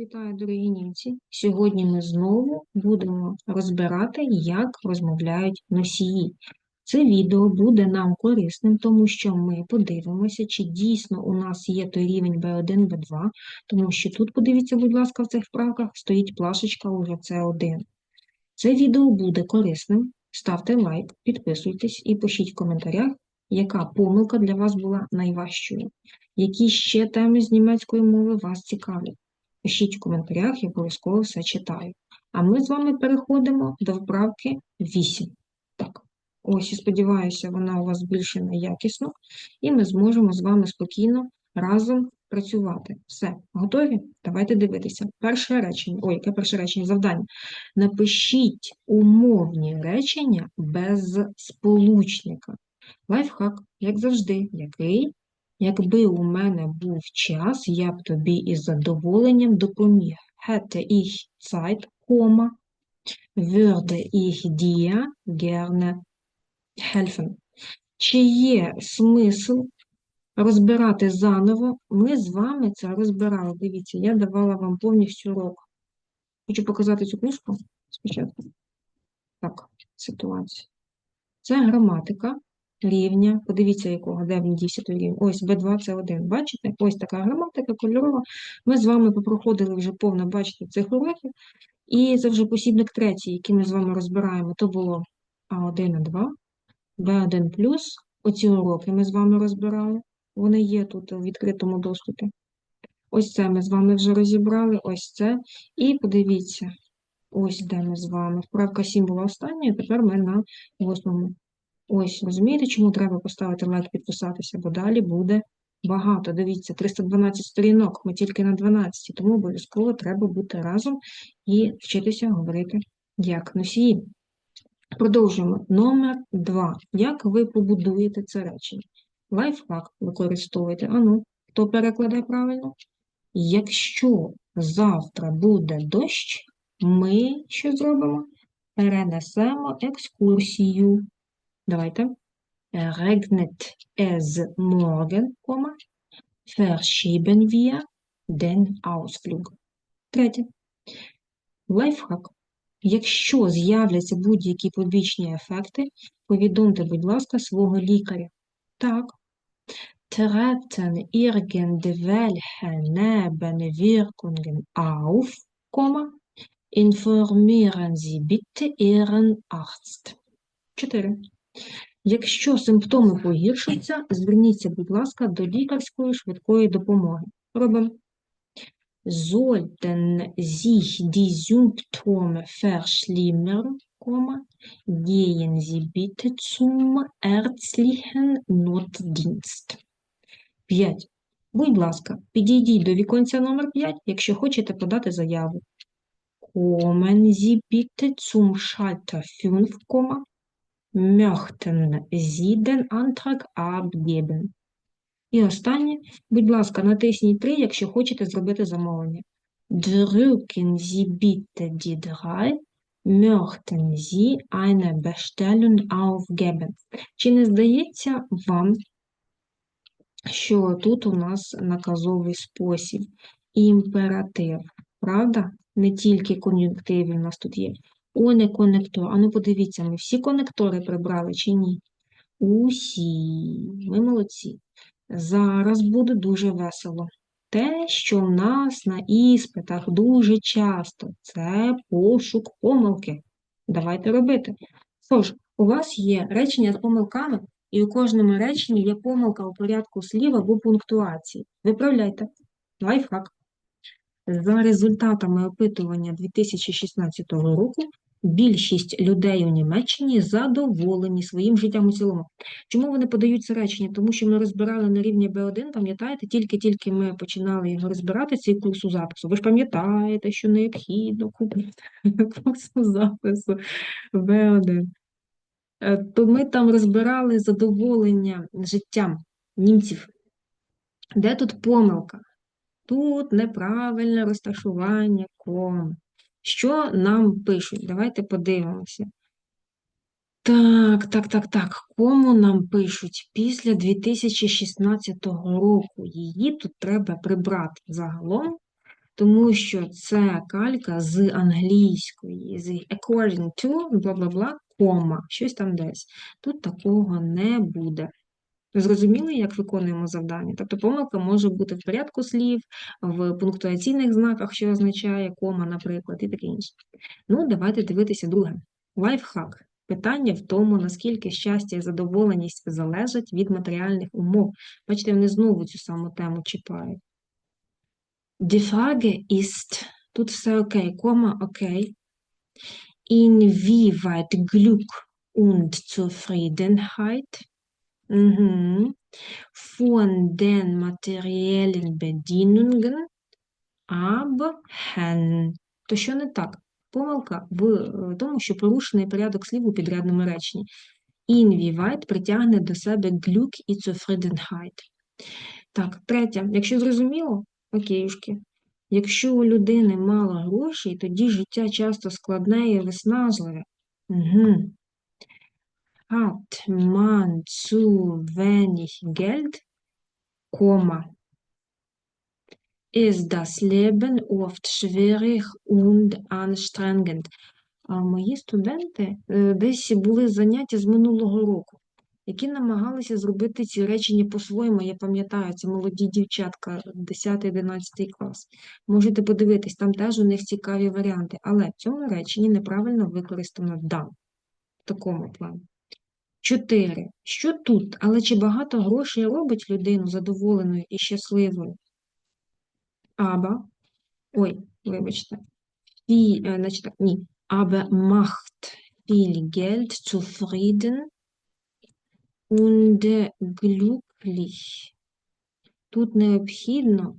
Вітаю, дорогі німці! Сьогодні ми знову будемо розбирати, як розмовляють носії. Це відео буде нам корисним, тому що ми подивимося, чи дійсно у нас є той рівень B1, B2, тому що тут, подивіться, будь ласка, в цих вправках стоїть плашечка уже C1. Це відео буде корисним. Ставте лайк, підписуйтесь і пишіть в коментарях, яка помилка для вас була найважчою. Які ще теми з німецької мови вас цікавлять. Пишіть в коментарях, я обов'язково все читаю. А ми з вами переходимо до вправки 8. Так, ось і сподіваюся, вона у вас збільшена якісно, і ми зможемо з вами спокійно разом працювати. Все, готові? Давайте дивитися. Перше речення, ой, яке перше речення завдання. Напишіть умовні речення без сполучника. Лайфхак, як завжди, який Якби у мене був час, я б тобі із задоволенням допоміг. Hätte ich Zeit, Komma, würde ich dir gerne helfen. Чи є смисл розбирати заново? Ми з вами це розбирали. Дивіться, я давала вам повністю урок. Хочу показати цю книжку спочатку. Так, ситуація. Це граматика рівня. Подивіться, якого, де він дійся той рівень. Ось B2 це 1. Бачите? Ось така граматика кольорова. Ми з вами попроходили вже повно, бачите, цих уроків. І це вже посібник третій, який ми з вами розбираємо. То було А1 і 2, Б1 Оці уроки ми з вами розбирали. Вони є тут у відкритому доступі. Ось це ми з вами вже розібрали, ось це. І подивіться, ось де ми з вами. Вправка 7 була остання, тепер ми на восьмому. Ось, розумієте, чому треба поставити лайк, підписатися, бо далі буде багато. Дивіться, 312 сторінок, ми тільки на 12, тому обов'язково треба бути разом і вчитися говорити як носії. Продовжуємо. Номер 2. Як ви побудуєте це речення? Лайфхак використовуєте. Ану, хто перекладає правильно? Якщо завтра буде дощ, ми що зробимо? Перенесемо екскурсію. Давайте. Regnet es morgen, verschieben wir den Ausflug. Третє. Лайфхак. Якщо з'являться будь-які побічні ефекти, повідомте, будь ласка, свого лікаря. Так. Treten irgendwelche Nebenwirkungen auf, informieren Sie bitte Ihren Arzt. 4. Якщо симптоми погіршуються, зверніться, будь ласка, до лікарської швидкої допомоги. Робимо. Sollten sich die Symptome verschlimmern, gehen Sie bitte zum ärztlichen Notdienst. 5. Будь ласка, підійдіть до віконця номер 5, якщо хочете подати заяву. Kommen Sie bitte zum Schalter 5, möchten Sie den Antrag? І останнє, будь ласка, натисніть 3, якщо хочете зробити замовлення. Drücken Sie bitte die 3, möchten Sie eine Bestellung? Чи не здається вам, що тут у нас наказовий спосіб, імператив, правда? Не тільки кон'юнктиви у нас тут є. О, не конектор. Ану, подивіться, ми всі конектори прибрали чи ні? Усі. Ми молодці. Зараз буде дуже весело. Те, що в нас на іспитах дуже часто, це пошук помилки. Давайте робити. Тож, у вас є речення з помилками, і у кожному реченні є помилка у порядку слів або пунктуації. Виправляйте. Лайфхак. За результатами опитування 2016 року Більшість людей у Німеччині задоволені своїм життям у цілому. Чому вони подають це речення? Тому що ми розбирали на рівні Б1, пам'ятаєте, тільки-тільки ми починали його розбирати, цей курсу запису. Ви ж пам'ятаєте, що необхідно купити курсу запису Б1. Е, то ми там розбирали задоволення життям німців. Де тут помилка? Тут неправильне розташування ком. Що нам пишуть? Давайте подивимося. Так, так, так, так. Кому нам пишуть після 2016 року? Її тут треба прибрати загалом. тому що це калька з англійської, з according to, бла-бла-бла, кома, щось там десь. Тут такого не буде. Зрозуміли, як виконуємо завдання? Тобто помилка може бути в порядку слів, в пунктуаційних знаках, що означає кома, наприклад, і таке інше. Ну, давайте дивитися друге. Лайфхак. Питання в тому, наскільки щастя і задоволеність залежать від матеріальних умов. Бачите, вони знову цю саму тему чіпають. Die Frage ist, тут все окей, кома окей. Inwieweit Glück und Zufriedenheit mhm, von den materiellen Bedingungen abhängen. То що не так? Помилка в е, тому, що порушений порядок слів у підрядному реченні. Inwieweit притягне до себе Glück і Zufriedenheit. Так, третє. Якщо зрозуміло, окейшки. Якщо у людини мало грошей, тоді життя часто складне і виснажливе. Угу. Hat man zu wenig Geld, Komma, ist das Leben oft schwierig und anstrengend. А мої студенти е, десь були заняття з минулого року, які намагалися зробити ці речення по-своєму. Я пам'ятаю, це молоді дівчатка, 10-11 клас. Можете подивитись, там теж у них цікаві варіанти, але в цьому реченні неправильно використано «да» в такому плані. Чотири. Що тут? Але чи багато грошей робить людину задоволеною і щасливою? Aber, ой, вибачте, Фі, е, значить так, ні. Aber macht viel Geld zufrieden und glücklich. Тут необхідно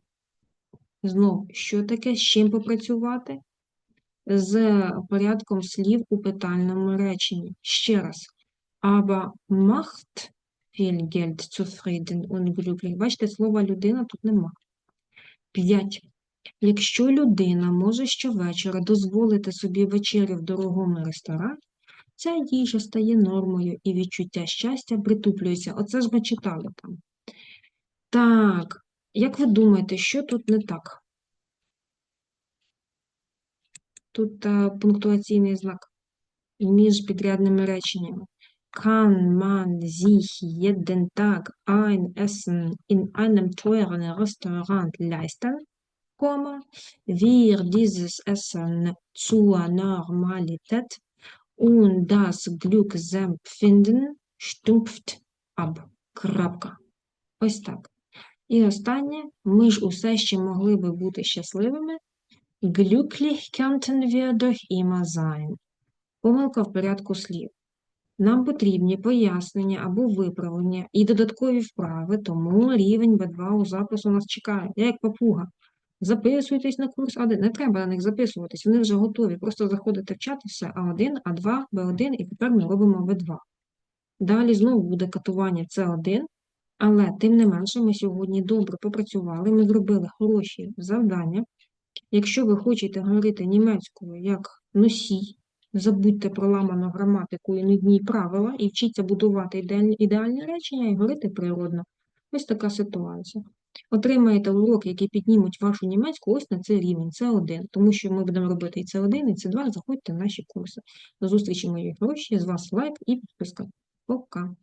знов, що таке, з чим попрацювати? З порядком слів у питальному реченні. Ще раз. Aber macht viel Geld zufrieden und. Бачите, слова людина тут нема. 5. Якщо людина може щовечора дозволити собі вечерю в дорогому ресторані, ця їжа стає нормою і відчуття щастя притуплюється. Оце ж ми читали там. Так, як ви думаєте, що тут не так? Тут а, пунктуаційний знак між підрядними реченнями. Kann man sich jeden Tag ein Essen in einem teuren Restaurant leisten? Wird dieses Essen zur Normalität und das Glücksempfinden stumpft ab. Крапка. Ось так. І останнє, ми ж усе ще могли би бути щасливими. Glücklich könnten wir doch immer sein. Помилка в порядку слів. Нам потрібні пояснення або виправлення і додаткові вправи, тому рівень B2 у запису нас чекає. Я як папуга. Записуйтесь на курс А1. Не треба на них записуватись, вони вже готові. Просто заходите в чат і все А1, А2, Б1, і тепер ми робимо В2. Далі знову буде катування С1, але тим не менше ми сьогодні добре попрацювали, ми зробили хороші завдання. Якщо ви хочете говорити німецькою як носій, забудьте про ламану граматику і нудні правила, і вчіться будувати ідеальні, речення і говорити природно. Ось така ситуація. Отримаєте уроки, які піднімуть вашу німецьку ось на цей рівень, це 1 тому що ми будемо робити і це 1 і це 2 заходьте в наші курси. До зустрічі, мої гроші, з вас лайк і підписка. Пока!